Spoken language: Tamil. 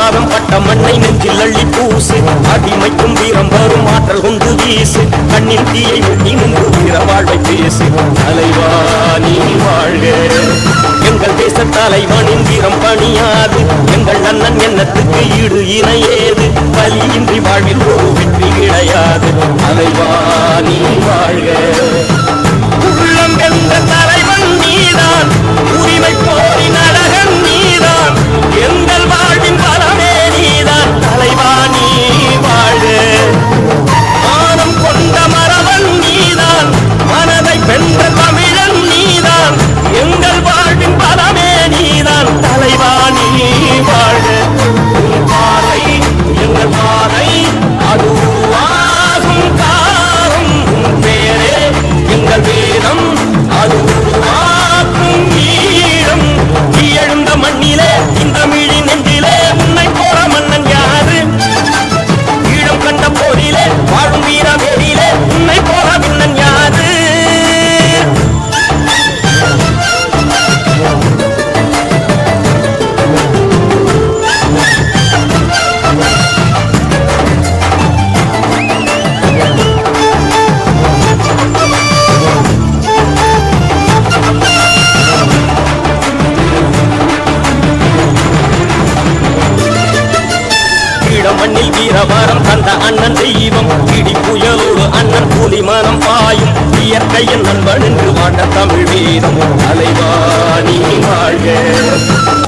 பாதம் பட்ட மண்ணை நெஞ்சில் அள்ளி பூசு. அடிமைக்கும் வீரம் வரும் ஆற்றல் கொண்டு வீசு. கண்ணின் தீயை ஒட்டி நின்று வீர வாழ்வை பேசு. தலைவா நீ வாழ்க. எங்கள் தேச தலைவனின் வீரம் பணியாது. எங்கள் அண்ணன் எண்ணத்துக்கு ஈடு இணையேது? பலியின்றி வாழ்வில் ஒரு வெற்றி கிடையாது. தலைவா நீ வாழ்க. உள்ளம் என்ற மண்ணில் வீரபாரம் தந்த அண்ணன் தெய்வம். இடி புயலோடு அண்ணன் கூலி மனம் பாயும். இயற்கையின் நண்பன் என்று வாட்ட தமிழ் வீரம் தலைவா நீ வாழ்க.